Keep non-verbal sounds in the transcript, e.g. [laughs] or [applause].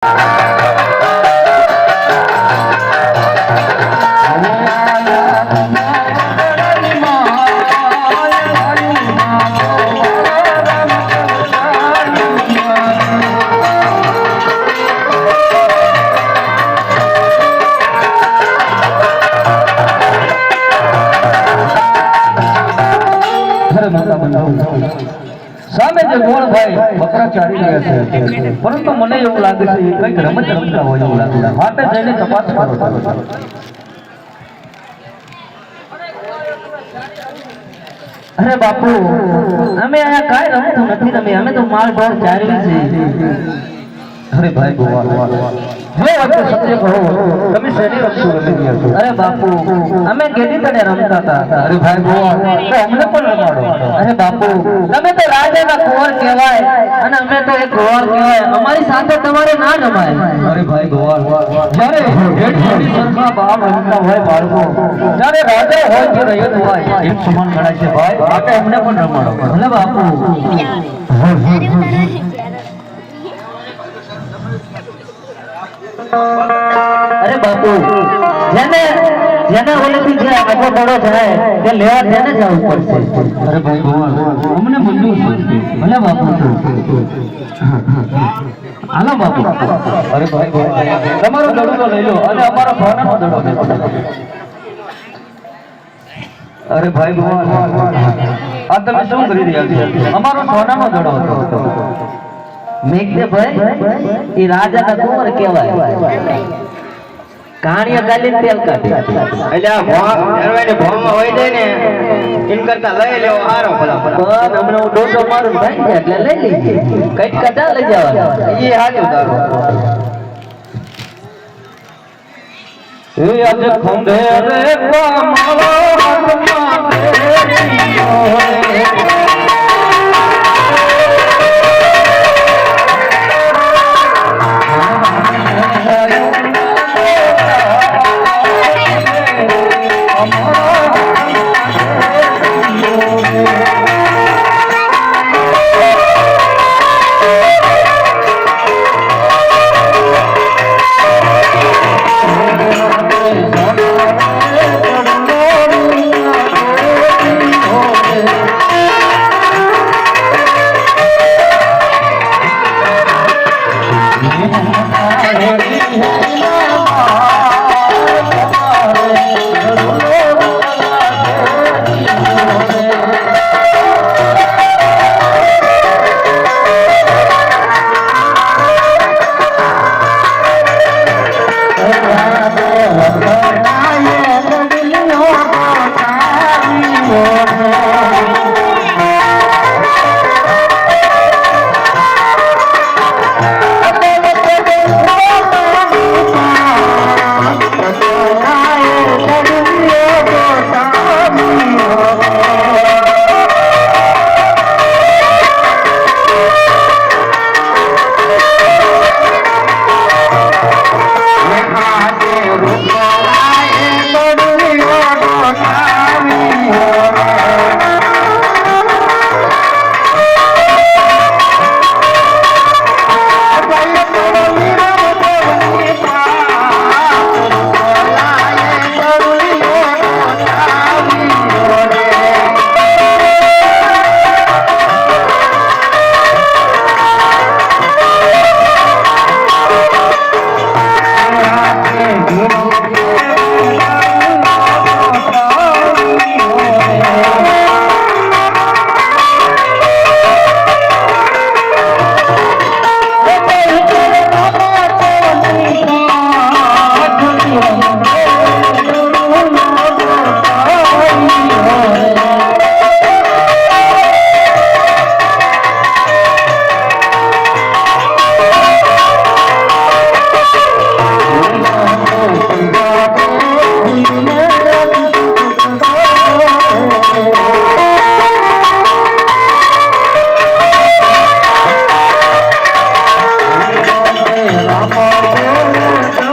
you [laughs] સામે જે ગોળભાઈ બકરા ચારી રહ્યા છે પરંતુ મને એવું લાગે છે એ કંઈક રમત રમતા હોય એવું લાગે છે. માટે જઈને તપાસ કરો અરે બાપુ અમે અહીંયા કાંઈ રમતું નથી રમી. અમે તો માલ ઢોર ચારવી છે અરે ભાઈ ગોવા. હે વચ્ચે સત્ય કહો. તમે શેની રમતું રમી છો? અરે બાપુ અમે ગેડી તને રમતા હતા? અરે ભાઈ તો અમને પણ રમાડો. અરે બાપુ તમે તો રાજાના કુંવર કહેવાય અને અમે તો એક કુંવર કહેવાય. અમારી સાથે તમારે ના રમાય. અરે ભાઈ ગોવા જ્યારે ગેડી સરખા બાપ રમતા હોય બાળકો જ્યારે રાજા હોય કે રયત હોય એક સમાન ગણાય છે. ભાઈ આપણે અમને પણ રમાડો. ભલે બાપુ. અરે બાપુ, જેને જેને ઓલેથી જે આગો પડો જાય તે લેવા તેને જવું પડશે. અરે ભાઈ, ભગવાન, અમને મંજૂર છે. ભલે બાપુ. હાલો બાપુ. અરે ભાઈ તમારો દડો તો લઈ લો. અને અમારો સોનાનો દડો અરે ભાઈ, ભગવાન. આ તમે શું કરી રહ્યા છો? અમારો સોનાનો દડો હતો. મેઘદેભાઈ એ રાજાના કુંવર કહેવાય. કાણીઓ ગાલી તેલ કાઢી. એટલે આ ભોં દરવાજે હોય જાય ને એમ કરતા લઈ લેવો હારો ભલા ભલા. પણ હમણાં હું ડોડો મારું ભાઈ છે એટલે લઈ કંઈક કટા લઈ જવાના. એ હાજર તારો. રે है